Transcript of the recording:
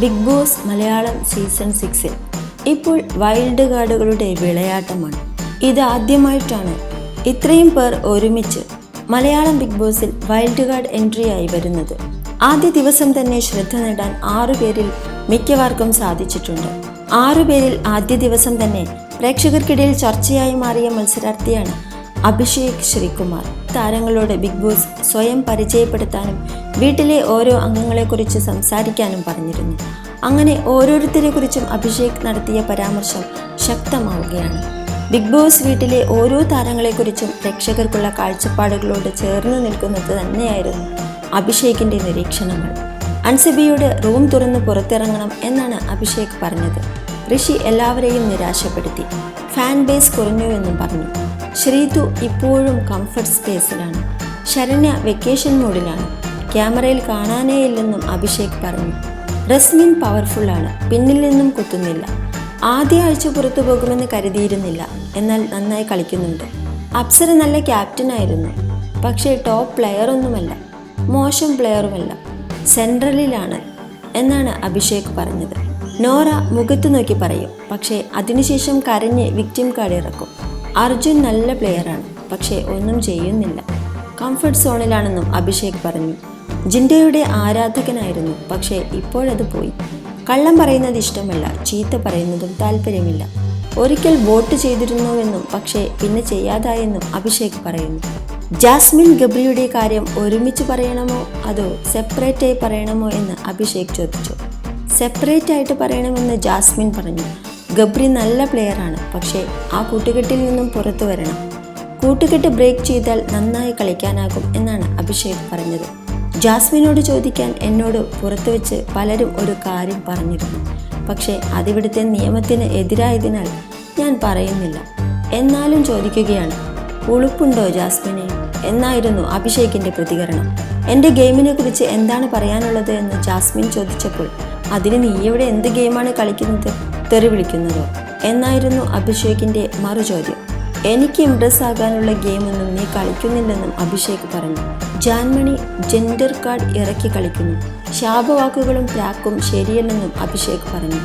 Big boss Malayalam season സിക്സിൽ. ഇപ്പോൾ wild കാർഡുകളുടെ വിളയാട്ടമാണ്. ഇത് ആദ്യമായിട്ടാണ്. ഇത്രയും പേർ ഒരുമിച്ച് മലയാളം ബിഗ് ബോസിൽ വൈൽഡ് കാർഡ് എൻട്രിയായി വരുന്നത്. ആദ്യ ദിവസം തന്നെ ശ്രദ്ധ നേടാൻ ആറുപേരിൽ മിക്കവാർക്കും സാധിച്ചിട്ടുണ്ട്. ആറുപേരിൽ ആദ്യ ദിവസം തന്നെ പ്രേക്ഷകർക്കിടയിൽ ചർച്ചയായി മാറിയ മത്സരാർത്ഥിയാണ് അഭിഷേക് ശ്രീകുമാർ. താരങ്ങളോട് ബിഗ് ബോസ് സ്വയം പരിചയപ്പെടുത്താനും വീട്ടിലെ ഓരോ അംഗങ്ങളെക്കുറിച്ച് സംസാരിക്കാനും പറഞ്ഞിരുന്നു. അങ്ങനെ ഓരോരുത്തരെക്കുറിച്ചും അഭിഷേക് നടത്തിയ പരാമർശം ശക്തമാവുകയാണ്. ബിഗ് ബോസ് വീട്ടിലെ ഓരോ താരങ്ങളെക്കുറിച്ചും പ്രേക്ഷകർക്കുള്ള കാഴ്ചപ്പാടുകളോട് ചേർന്ന് നിൽക്കുന്നത് തന്നെയായിരുന്നു അഭിഷേകിന്റെ നിരീക്ഷണങ്ങൾ. അൻസിബിയോട് റൂം തുറന്ന് പുറത്തിറങ്ങണം എന്നാണ് അഭിഷേക് പറഞ്ഞത്. ഋഷി എല്ലാവരെയും നിരാശപ്പെടുത്തി. ഫാൻ ബേസ് കുറഞ്ഞുവെന്നും പറഞ്ഞു. ശ്രീതു ഇപ്പോഴും കംഫർട്ട് സ്പേസിലാണ് ശരണ്യ വെക്കേഷൻ മോഡിലാണ് ക്യാമറയിൽ കാണാനേ ഇല്ലെന്നും അഭിഷേക് പറഞ്ഞു. റസ്മിൻ പവർഫുള്ളാണ് പിന്നിൽ നിന്നും കുത്തുന്നില്ല. ആദ്യ ആഴ്ച പുറത്തു പോകുമെന്ന് കരുതിയിരുന്നില്ല. എന്നാൽ നന്നായി കളിക്കുന്നുണ്ട്. അപ്സര നല്ല ക്യാപ്റ്റനായിരുന്നു പക്ഷേ ടോപ്പ് പ്ലെയർ ഒന്നുമല്ല. മോശം പ്ലെയറുമല്ല സെൻട്രലിലാണ് എന്നാണ് അഭിഷേക് പറഞ്ഞത്. നോറ മുഖത്തു നോക്കി പറയും. പക്ഷേ അതിനുശേഷം കരഞ്ഞ് വിക്ടിം കാർഡ് ഇറക്കും അർജുൻ നല്ല പ്ലെയറാണ് പക്ഷേ ഒന്നും ചെയ്യുന്നില്ല. കംഫർട്ട് സോണിലാണെന്നും അഭിഷേക് പറഞ്ഞു. ജിൻഡയുടെ ആരാധകനായിരുന്നു പക്ഷേ ഇപ്പോഴത് പോയി. കള്ളം പറയുന്നത് ഇഷ്ടമല്ല ചീത്ത പറയുന്നതും താല്പര്യമില്ല. ഒരിക്കൽ വോട്ട് ചെയ്തിരുന്നുവെന്നും പക്ഷേ പിന്നെ ചെയ്യാതായെന്നും അഭിഷേക് പറയുന്നു. ജാസ്മിൻ ഗബ്രിയുടെ കാര്യം ഒരുമിച്ച് പറയണമോ അതോ സെപ്പറേറ്റായി പറയണമോ എന്ന് അഭിഷേക് ചോദിച്ചു. സെപ്പറേറ്റ് ആയിട്ട് പറയണമെന്ന് ജാസ്മിൻ പറഞ്ഞു. ഗബ്രി നല്ല പ്ലെയറാണ് പക്ഷേ ആ കൂട്ടുകെട്ടിൽ നിന്നും പുറത്തു വരണം. കൂട്ടുകെട്ട് ബ്രേക്ക് ചെയ്താൽ നന്നായി കളിക്കാനാകും എന്നാണ് അഭിഷേക് പറഞ്ഞത്. ജാസ്മിനോട് ചോദിക്കാൻ എന്നോട് പുറത്തു വെച്ച് പലരും ഒരു കാര്യം പറഞ്ഞിരുന്നു. പക്ഷേ അതിവിടുത്തെ നിയമത്തിന് എതിരായതിനാൽ ഞാൻ പറയുന്നില്ല. എന്നാലും ചോദിക്കുകയാണ് ഉളുപ്പുണ്ടോ ജാസ്മിനെ? എന്നായിരുന്നു അഭിഷേകിന്റെ പ്രതികരണം. എന്റെ ഗെയിമിനെ കുറിച്ച് എന്താണ് പറയാനുള്ളത്? എന്ന് ജാസ്മിൻ ചോദിച്ചപ്പോൾ അതിന് നീ ഇവിടെ എന്ത് ഗെയിമാണ് കളിക്കുന്നത്? തെറി വിളിക്കുന്നതോ. എന്നായിരുന്നു അഭിഷേകിന്റെ മറുചോദ്യം. എനിക്ക് ഇംപ്രസ് ആകാനുള്ള ഗെയിമൊന്നും നീ കളിക്കുന്നില്ലെന്നും അഭിഷേക് പറഞ്ഞു. ജാൻമണി ജെൻഡർ കാർഡ് ഇറക്കി കളിക്കുന്നു. ശാപവാക്കുകളും പ്രാക്കും ശരിയല്ലെന്നും അഭിഷേക് പറഞ്ഞു.